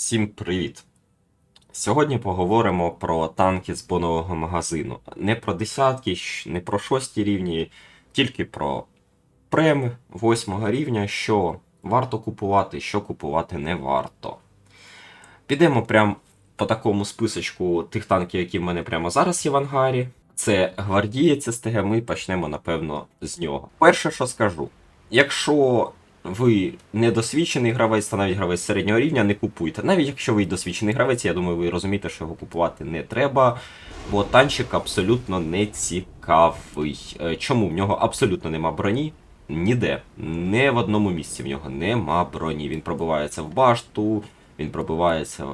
Всім привіт! Сьогодні поговоримо про танки з бонового магазину. Не про десятки, не про шості рівні, тільки про преми восьмого рівня, що варто купувати, що купувати не варто. Підемо прямо по такому списочку тих танків, які в мене прямо зараз є в ангарі. Це гвардієць СТГ, ми почнемо, напевно, з нього. Перше, що скажу, якщо ви недосвідчений гравець та навіть гравець середнього рівня, не купуйте. Навіть якщо ви досвідчений гравець, я думаю, ви розумієте, що його купувати не треба, бо танчик абсолютно не цікавий. Е, Чому? В нього абсолютно нема броні. Ніде. Не в одному місці в нього нема броні. Він пробивається в башту, він пробивається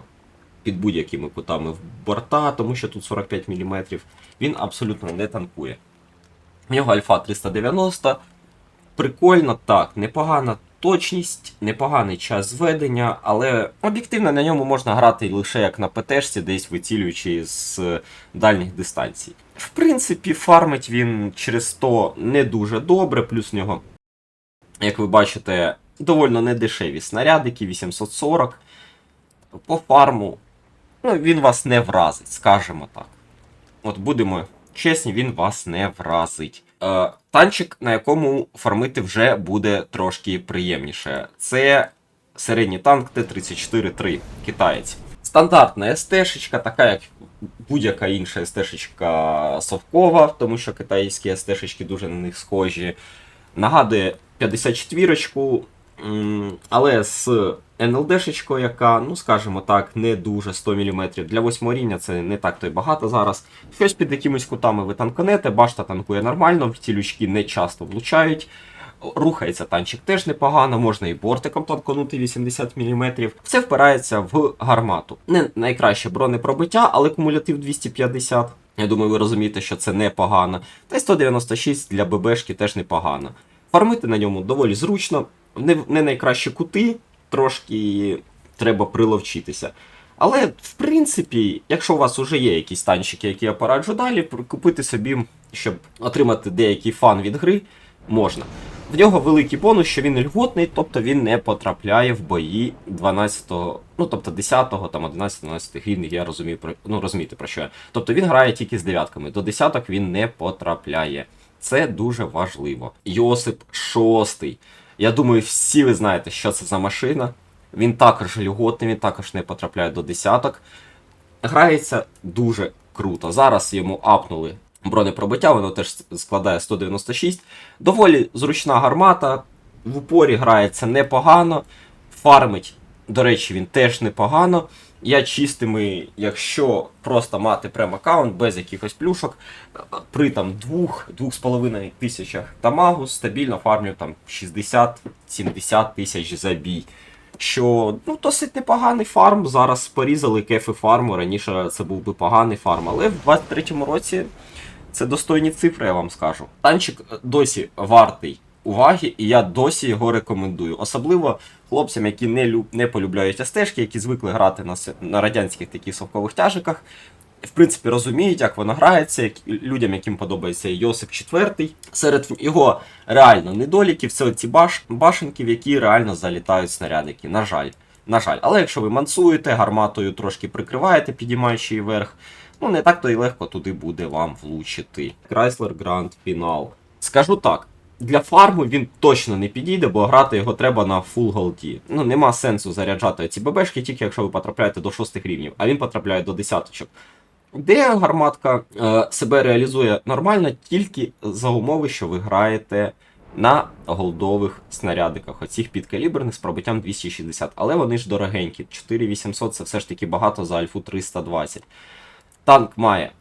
під будь-якими кутами в борта, тому що тут 45 мм. Він абсолютно не танкує. В нього альфа 390. Прикольно, так, непогана точність, непоганий час зведення, але об'єктивно на ньому можна грати лише як на ПТшці, десь вицілюючи з дальніх дистанцій. В принципі, фармить він через то не дуже добре, плюс в нього, як ви бачите, довольно недешеві снарядики, 840. По фарму ну, він вас не вразить, скажімо так. От будемо чесні, він вас не вразить. Е, танчик, на якому фармити вже буде трошки приємніше. Це середній танк Т-34-3, китаєць. Стандартна СТ-шечка, така як будь-яка інша СТ-шечка совкова, тому що китайські СТ-шечки дуже на них схожі. Нагадує 54-ку, але з НЛДшечкою, яка, ну скажімо так, не дуже 100 мм. Для 8 рівня це не так то й багато зараз. Щось під якимись кутами ви танканете, башта танкує нормально, ці лючки не часто влучають. Рухається танчик теж непогано, можна і бортиком танканути 80 мм. Все впирається в гармату. Не найкраще бронепробиття, але кумулятив 250. Я думаю, ви розумієте, що це непогано. Та й 196 для ББшки теж непогано. Фармити на ньому доволі зручно, не, не найкращі кути, трошки треба приловчитися. Але, в принципі, якщо у вас вже є якісь танчики, які я пораджу далі, купити собі, щоб отримати деякий фан від гри, можна. В нього великий бонус, що він льготний, тобто він не потрапляє в бої 12-го, ну тобто 10-го, там 11-12 рівних, я розумію, про, ну розумієте про що я. Тобто він грає тільки з дев'ятками, до десяток він не потрапляє. Це дуже важливо. Йосип шостий. Я думаю, всі ви знаєте, що це за машина. Він також льготний, він також не потрапляє до десяток. Грається дуже круто. Зараз йому апнули бронепробиття, воно теж складає 196. Доволі зручна гармата. В упорі грається непогано. Фармить, до речі, він теж непогано. Я чистими, якщо просто мати прем аккаунт без якихось плюшок, при там 2-2,5 тисячах тамагу стабільно фармлю там 60-70 тисяч за бій. Що ну, досить непоганий фарм. Зараз порізали кефи фарму. Раніше це був би поганий фарм, але в 23-му році це достойні цифри, я вам скажу. Танчик досі вартий уваги, і я досі його рекомендую. Особливо хлопцям, які не, люб... не полюбляють СТшки, які звикли грати на, на радянських таких совкових тяжиках. В принципі, розуміють, як воно грається, як... людям, яким подобається Йосип IV. Серед його реально недоліків це ці баш... башенки, в які реально залітають снарядики. На жаль. На жаль, але якщо ви мансуєте, гарматою трошки прикриваєте, підіймаючи її вверх, ну не так то й легко туди буде вам влучити. Chrysler Grand Final. Скажу так, для фарму він точно не підійде, бо грати його треба на full голді. Ну нема сенсу заряджати ці ББшки, тільки якщо ви потрапляєте до шостих рівнів, а він потрапляє до десяточок. Де гарматка е, себе реалізує нормально тільки за умови, що ви граєте на голдових снарядиках, оцих підкаліберних з пробиттям 260. Але вони ж дорогенькі. 4800 це все ж таки багато за альфу 320. Танк має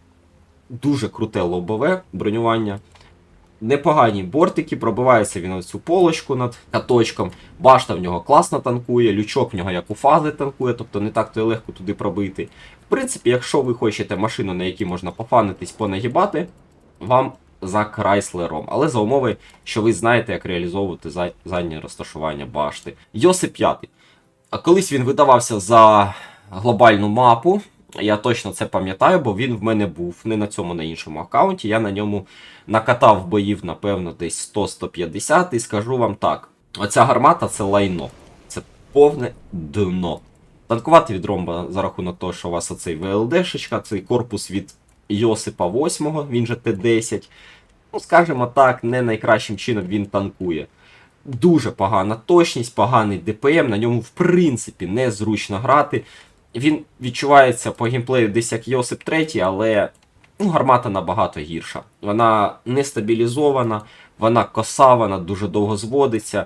дуже круте лобове бронювання. Непогані бортики, пробивається він оцю полочку над каточком. Башта в нього класно танкує, лючок в нього як у фази танкує, тобто не так то й легко туди пробити. В принципі, якщо ви хочете машину, на якій можна пофанитись, понагибати, вам за Крайслером. Але за умови, що ви знаєте, як реалізовувати заднє розташування башти. Йосип 5. А колись він видавався за глобальну мапу. Я точно це пам'ятаю, бо він в мене був не на цьому, на іншому аккаунті. Я на ньому накатав боїв, напевно, десь 100-150, і скажу вам так: оця гармата це лайно. Це повне дно. Танкувати від ромба за рахунок того, що у вас оцей ВЛДшечка, цей корпус від Йосипа 8, він же Т-10. Ну, скажімо так, не найкращим чином він танкує. Дуже погана точність, поганий ДПМ, на ньому в принципі незручно грати. Він відчувається по геймплею десь як Йосип 3, але ну, гармата набагато гірша. Вона не стабілізована, вона коса, вона дуже довго зводиться.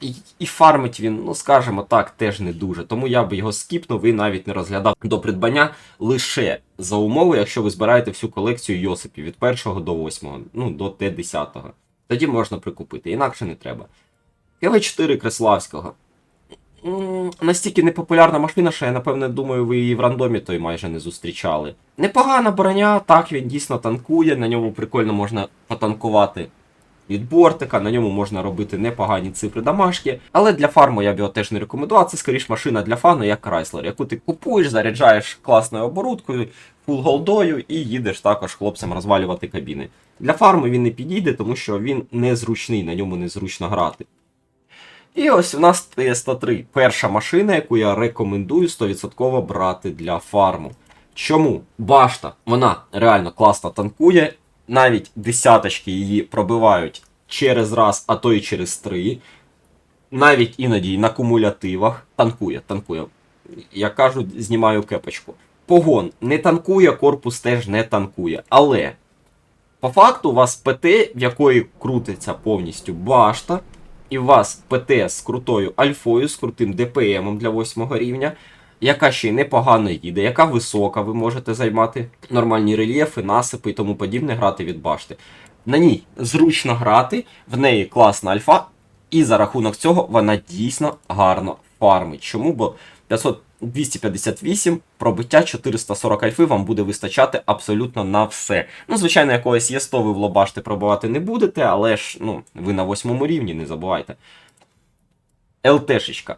І, і фармить він, ну скажімо так, теж не дуже. Тому я би його скіпнув і навіть не розглядав до придбання лише за умови, якщо ви збираєте всю колекцію Йосипів від 1 до 8, ну до Т10. Тоді можна прикупити, інакше не треба. КВ4 Креславського. Настільки непопулярна машина, що я напевне думаю, ви її в рандомі той майже не зустрічали. Непогана броня, так він дійсно танкує, на ньому прикольно можна потанкувати від бортика, на ньому можна робити непогані цифри дамашки. Але для фарму я б його теж не рекомендував. Це скоріш машина для фану, як Крайслер, яку ти купуєш, заряджаєш класною оборудкою, фул голдою і їдеш також хлопцям розвалювати кабіни. Для фарму він не підійде, тому що він незручний, на ньому незручно грати. І ось у нас Т-103. Перша машина, яку я рекомендую 100% брати для фарму. Чому? Башта, вона реально класно танкує. Навіть десяточки її пробивають через раз, а то й через три. Навіть іноді на кумулятивах. Танкує, танкує. Як кажуть, знімаю кепочку. Погон не танкує, корпус теж не танкує. Але по факту у вас ПТ, в якої крутиться повністю башта, і у вас ПТ з крутою альфою, з крутим ДПМом для 8 рівня, яка ще й непогано їде, яка висока, ви можете займати нормальні рельєфи, насипи і тому подібне грати від башти. На ній зручно грати, в неї класна альфа, і за рахунок цього вона дійсно гарно фармить. Чому? Бо 500 258, пробиття 440 альфи вам буде вистачати абсолютно на все. Ну, звичайно, якогось є 100 ви в лобашти пробивати не будете, але ж ну, ви на восьмому рівні, не забувайте. ЛТшечка.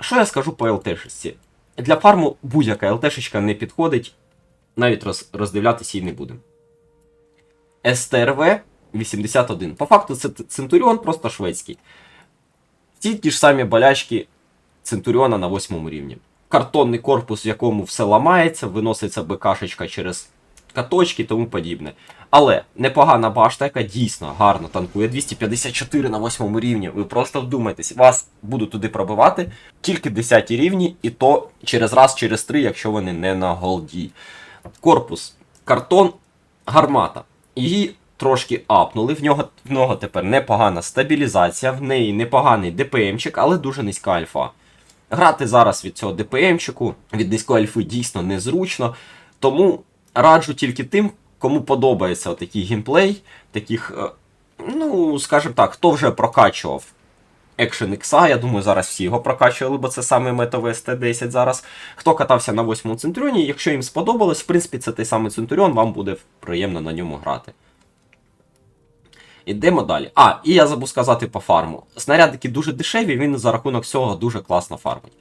Що я скажу по ЛТшечці? Для фарму будь-яка ЛТшечка не підходить, навіть роз, роздивлятися її не будемо. СТРВ 81. По факту це Центуріон, просто шведський. Ті ті ж самі болячки Центуріона на восьмому рівні. Картонний корпус, в якому все ламається, виноситься БКшечка через каточки і тому подібне. Але непогана башта, яка дійсно гарно танкує 254 на 8 рівні. Ви просто вдумайтесь, вас будуть туди пробивати тільки 10 рівні, і то через раз, через три, якщо вони не на голді. Корпус, картон, гармата. Її трошки апнули. В нього, в нього тепер непогана стабілізація, в неї непоганий ДПМчик, але дуже низька альфа. Грати зараз від цього ДПМчику, від низької альфи дійсно незручно. Тому раджу тільки тим, кому подобається такий геймплей, таких, е, ну, скажімо так, хто вже прокачував Action X, я думаю, зараз всі його прокачували, бо це саме метове СТ-10 зараз. Хто катався на 8 Центуріоні, якщо їм сподобалось, в принципі, це той самий Центуріон, вам буде приємно на ньому грати. Ідемо далі. А, і я забув сказати по фарму. Снарядики дуже дешеві, він за рахунок цього дуже класно фармить.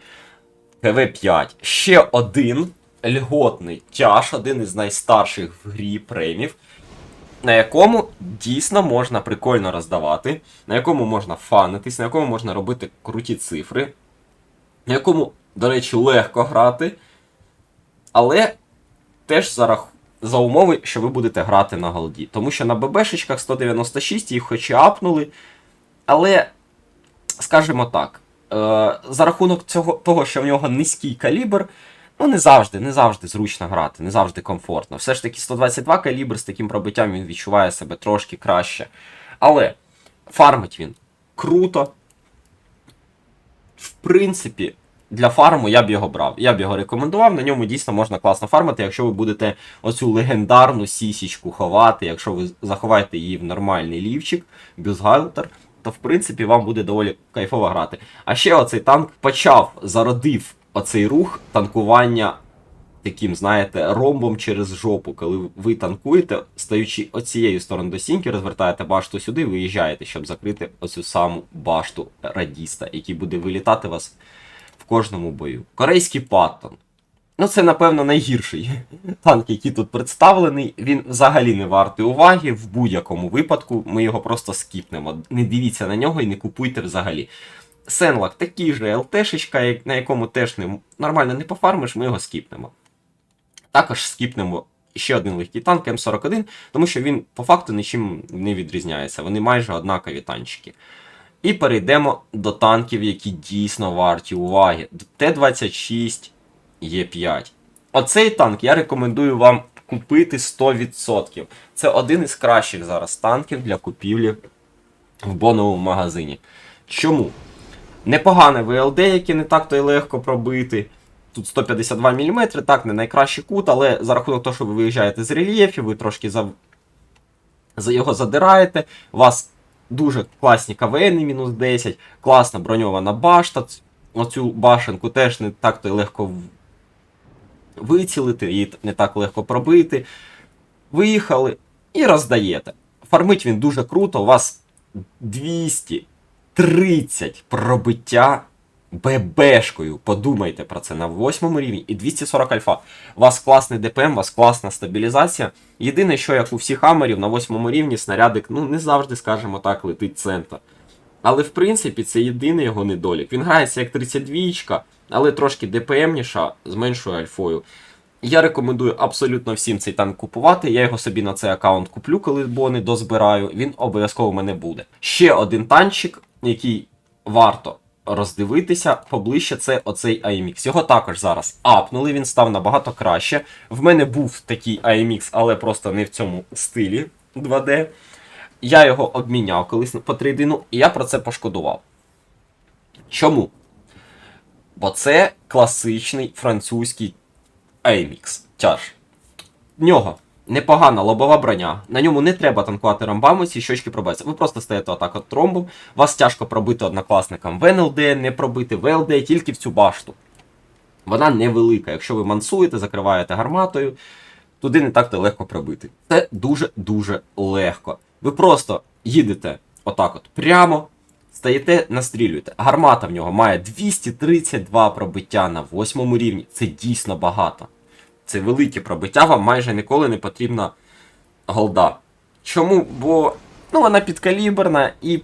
КВ-5. Ще один льготний тяж, один із найстарших в грі премів, на якому дійсно можна прикольно роздавати, на якому можна фанитись, на якому можна робити круті цифри, на якому, до речі, легко грати, але теж за рахунок. За умови, що ви будете грати на голді. Тому що на ББшечках 196 їх хоч і апнули. Але, скажімо так, е, за рахунок цього, того, що в нього низький калібр, ну не завжди, не завжди зручно грати, не завжди комфортно. Все ж таки 122 калібр з таким пробиттям він відчуває себе трошки краще. Але фармить він круто. В принципі, для фарму я б його брав. Я б його рекомендував. На ньому дійсно можна класно фармити, якщо ви будете оцю легендарну сісічку ховати, якщо ви заховаєте її в нормальний лівчик, бюзгалтер, то в принципі вам буде доволі кайфово грати. А ще оцей танк почав, зародив оцей рух танкування таким, знаєте, ромбом через жопу, коли ви танкуєте, стаючи оцією стороною до сіньки, розвертаєте башту сюди, виїжджаєте, щоб закрити оцю саму башту радіста, який буде вилітати вас кожному бою. Корейський паттон. Ну, це, напевно, найгірший танк, який тут представлений. Він взагалі не вартий уваги в будь-якому випадку. Ми його просто скіпнемо. Не дивіться на нього і не купуйте взагалі. Сенлак такий же ЛТшечка, на якому теж не, нормально не пофармиш, ми його скіпнемо. Також скіпнемо ще один легкий танк М41, тому що він по факту нічим не відрізняється. Вони майже однакові танчики. І перейдемо до танків, які дійсно варті уваги. Т-26 Є5. Оцей танк я рекомендую вам купити 100%. Це один із кращих зараз танків для купівлі в боновому магазині. Чому? Непогане ВЛД, яке не так то й легко пробити. Тут 152 мм, так, не найкращий кут, але за рахунок того, що ви виїжджаєте з рельєфів, ви трошки за... за його задираєте. Вас дуже класні КВН мінус 10, класна броньована башта. Оцю башенку теж не так то легко вицілити, її не так легко пробити. Виїхали і роздаєте. Фармить він дуже круто, у вас 230 пробиття ББшкою. Подумайте про це на восьмому рівні і 240 альфа. У вас класний ДПМ, у вас класна стабілізація. Єдине, що як у всіх хамерів на восьмому рівні снарядик, ну не завжди, скажімо так, летить центр. Але в принципі це єдиний його недолік. Він грається як 32, але трошки ДПМніша з меншою альфою. Я рекомендую абсолютно всім цей танк купувати. Я його собі на цей аккаунт куплю, коли бони дозбираю. Він обов'язково в мене буде. Ще один танчик, який варто роздивитися поближче, це оцей AMX. Його також зараз апнули, він став набагато краще. В мене був такий AMX, але просто не в цьому стилі 2D. Я його обміняв колись по трейдину, і я про це пошкодував. Чому? Бо це класичний французький AMX тяж. В нього непогана лобова броня. На ньому не треба танкувати рамбами, ці щочки пробаються. Ви просто стаєте отак от тромбом. Вас тяжко пробити однокласникам в НЛД, не пробити в ЛД, тільки в цю башту. Вона невелика. Якщо ви мансуєте, закриваєте гарматою, туди не так то легко пробити. Це дуже-дуже легко. Ви просто їдете отак от прямо, стаєте, настрілюєте. Гармата в нього має 232 пробиття на восьмому рівні. Це дійсно багато. Це велике пробиття, вам майже ніколи не потрібна голда. Чому? Бо ну, вона підкаліберна і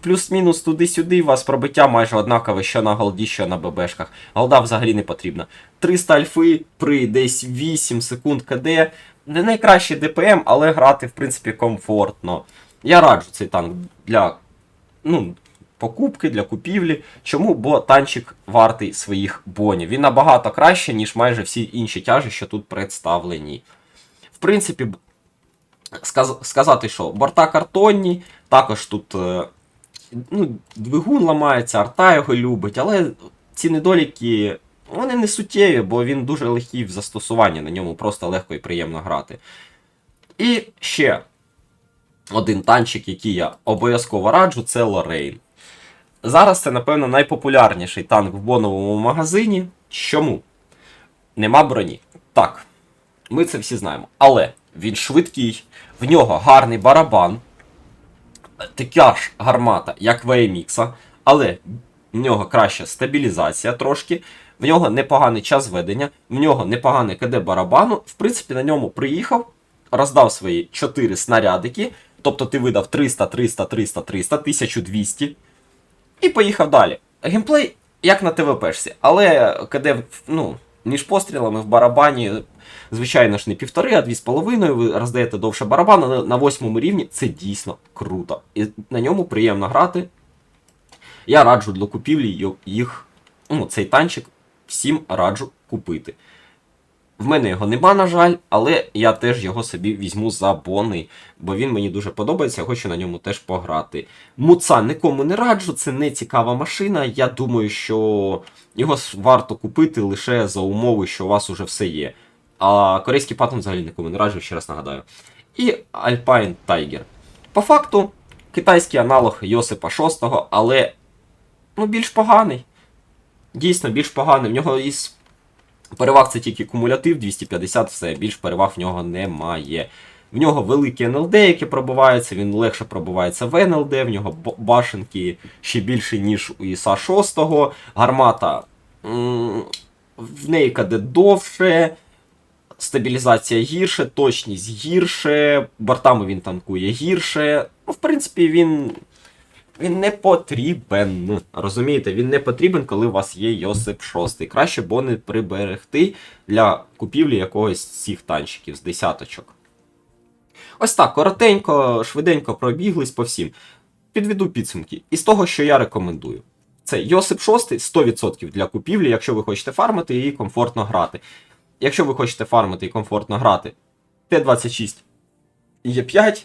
плюс-мінус туди-сюди у вас пробиття майже однакове, що на голді, що на ББшках. Голда взагалі не потрібна. 300 альфи при десь 8 секунд КД. Не найкращий ДПМ, але грати, в принципі, комфортно. Я раджу цей танк для ну, покупки, для купівлі. Чому? Бо танчик вартий своїх бонів. Він набагато краще, ніж майже всі інші тяжі, що тут представлені. В принципі, сказ- сказати, що борта картонні, також тут е, ну, двигун ламається, арта його любить, але ці недоліки. Вони не суттєві, бо він дуже легкий в застосуванні, на ньому просто легко і приємно грати. І ще один танчик, який я обов'язково раджу, це Лорейн. Зараз це, напевно, найпопулярніший танк в боновому магазині. Чому? Нема броні. Так, ми це всі знаємо. Але він швидкий, в нього гарний барабан, така ж гармата, як в але в нього краща стабілізація трошки, в нього непоганий час ведення, в нього непоганий КД барабану. В принципі, на ньому приїхав, роздав свої 4 снарядики, тобто ти видав 300, 300, 300, 300, 1200 і поїхав далі. Геймплей як на ТВПшці, але КД, ну, між пострілами в барабані, звичайно ж, не півтори, а дві з половиною. Ви роздаєте довше барабан, на восьмому рівні це дійсно круто. І на ньому приємно грати. Я раджу для купівлі їх, ну, цей танчик всім раджу купити. В мене його нема, на жаль, але я теж його собі візьму за бони, бо він мені дуже подобається, я хочу на ньому теж пограти. Муца нікому не раджу, це не цікава машина. Я думаю, що його варто купити лише за умови, що у вас уже все є. А корейський патон взагалі нікому не раджу, ще раз нагадаю. І Alpine Tiger. По факту, китайський аналог Йосипа VI, але ну, більш поганий. Дійсно, більш поганий. В нього із переваг це тільки кумулятив 250, все, більш переваг в нього немає. В нього великі НЛД, які пробиваються, він легше пробивається в НЛД, в нього башенки ще більше, ніж у ІСа 6. Гармата в неї КД довше, стабілізація гірше, точність гірше, бортами він танкує гірше. Ну, в принципі, він Він не потрібен. Розумієте, він не потрібен, коли у вас є Йосип 6. Краще бони приберегти для купівлі якогось цих танчиків з десяточок. Ось так, коротенько, швиденько пробіглись по всім. Підведу підсумки. Із того, що я рекомендую. Це Йосип 6 100% для купівлі, якщо ви хочете фармити і комфортно грати. Якщо ви хочете фармити і комфортно грати, Т-26 Є5,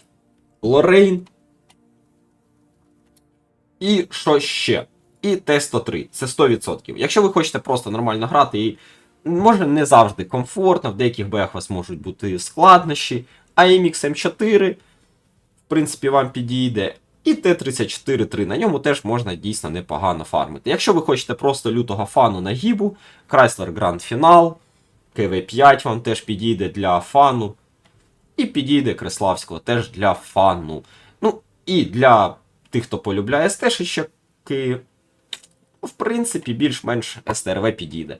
Лорейн. І що ще? І Т-103. Це 100%. Якщо ви хочете просто нормально грати і може не завжди комфортно, в деяких боях у вас можуть бути складнощі. AMX M4, в принципі, вам підійде. І Т-34-3. На ньому теж можна дійсно непогано фармити. Якщо ви хочете просто лютого фану на гібу, Chrysler Grand Final, КВ5 вам теж підійде для фану. І підійде Креславського теж для фану. Ну, і для тих, хто полюбляє стежки, в принципі, більш-менш СТРВ підійде.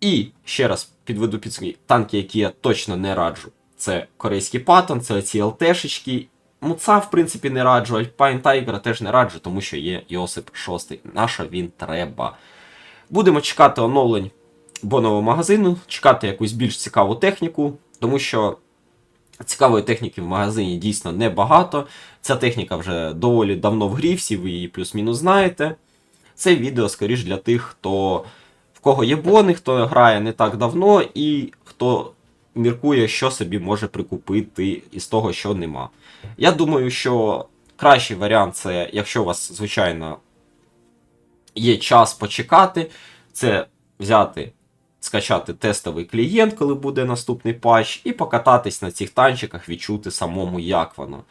І ще раз підведу підсумки, танки, які я точно не раджу. Це корейський паттон, це ці ЛТшечки. Муца, в принципі, не раджу, Alpine Tiger теж не раджу, тому що є Йосип 6. Наша він треба. Будемо чекати оновлень бонового магазину, чекати якусь більш цікаву техніку, тому що цікавої техніки в магазині дійсно небагато. Ця техніка вже доволі давно в грі, всі ви її плюс-мінус знаєте. Це відео скоріш для тих, хто в кого є бони, хто грає не так давно, і хто міркує, що собі може прикупити із того, що нема. Я думаю, що кращий варіант це, якщо у вас, звичайно, є час почекати, це взяти, скачати тестовий клієнт, коли буде наступний патч, і покататись на цих танчиках, відчути самому, як воно.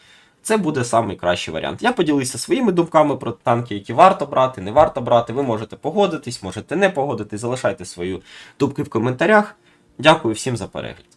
Це буде найкращий варіант. Я поділився своїми думками про танки, які варто брати, не варто брати. Ви можете погодитись, можете не погодитись, залишайте свої думки в коментарях. Дякую всім за перегляд.